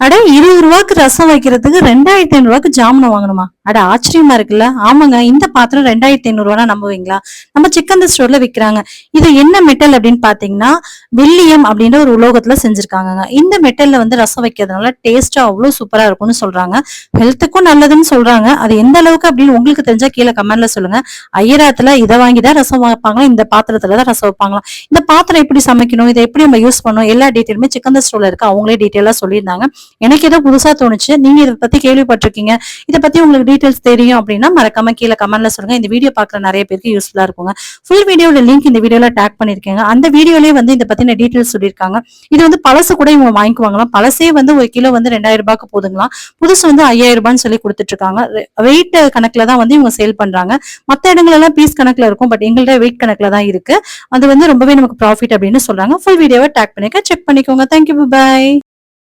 அட இருபது ரூபாய்க்கு ரசம் வைக்கிறதுக்கு ரெண்டாயிரத்தி ஐநூறு ரூபாய்க்கு ஜாமுன் வாங்கணுமா? அட ஆச்சரியமா இருக்குல்ல? ஆமாங்க. இந்த பாத்திரம் ரெண்டாயிரத்தி ஐநூறு நம்புவீங்களா? நம்ம சிக்கன் ஸ்டோர்ல விக்கிறாங்க. இது என்ன மெட்டல் அப்படின்னு பாத்தீங்கன்னா வெள்ளியம் அப்படின்ற ஒரு உலோகத்துல செஞ்சிருக்காங்க இந்த மெட்டல்ல வந்து ரசம் வைக்கிறதுனால டேஸ்டா அவ்வளவு சூப்பரா இருக்கும்னு சொல்றாங்க. ஹெல்த்துக்கும் நல்லதுன்னு சொல்றாங்க. அது எந்த அளவுக்கு அப்படின்னு உங்களுக்கு தெரிஞ்சா கீழே கமெண்ட்ல சொல்லுங்க. ஐயராத்துல இதை வாங்கி தான் ரசம் வைப்பாங்களா இந்த பாத்திரத்துல தான் ரசம் வைப்பாங்களாம். இந்த பாத்திரம் எப்படி சமைக்கணும்? இதை எப்படி நம்ம யூஸ் பண்ணணும்? எல்லா டீட்டெயிலுமே சிக்கன் ஸ்டோர்ல இருக்கு. அவங்களே டீட்டெயிலா சொல்லியிருந்தாங்க. எனக்கு ஏதோ புதுசா தோணுச்சு. நீங்க இதை பத்தி கேள்விப்பட்டிருக்கீங்க. இதை பத்தி உங்களுக்கு டீடைல்ஸ் தெரியும் அப்படின்னா மறக்காம கீழே கமெண்ட்ல சொல்லுங்க. இந்த வீடியோ பாக்குற நிறைய பேருக்கு யூஸ்ஃபுல்லா இருக்குங்க. ஃபுல் வீடியோட லிங்க் இந்த வீடியோல டேக் பண்ணிருக்கீங்க. அந்த வீடியோலயே வந்து இதை பத்தின டீட்டெயில்ஸ் சொல்லியிருக்காங்க. இது வந்து பழசு கூட இவங்க வாங்கிக்குவாங்களாம். பழசே வந்து ஒரு கிலோ வந்து ரெண்டாயிரம் ரூபாய்க்கு போதுங்களாம். புதுசு வந்து ஐயாயிரம் ரூபான்னு சொல்லி கொடுத்துட்டு இருக்காங்க வெயிட் கணக்குல தான் வந்து இவங்க சேல் பண்றாங்க. மற்ற இடங்கள் எல்லாம் பீஸ் கணக்குல இருக்கும். பட் எங்கள்ட்ட வெயிட் கணக்குல தான் இருக்கு. அது வந்து ரொம்பவே நமக்கு ப்ராஃபிட் அப்படின்னு சொல்றாங்க. ஃபுல் வீடியோவை டேக் பண்ணிக்க செக் பண்ணிக்கோங்க. Thank you bye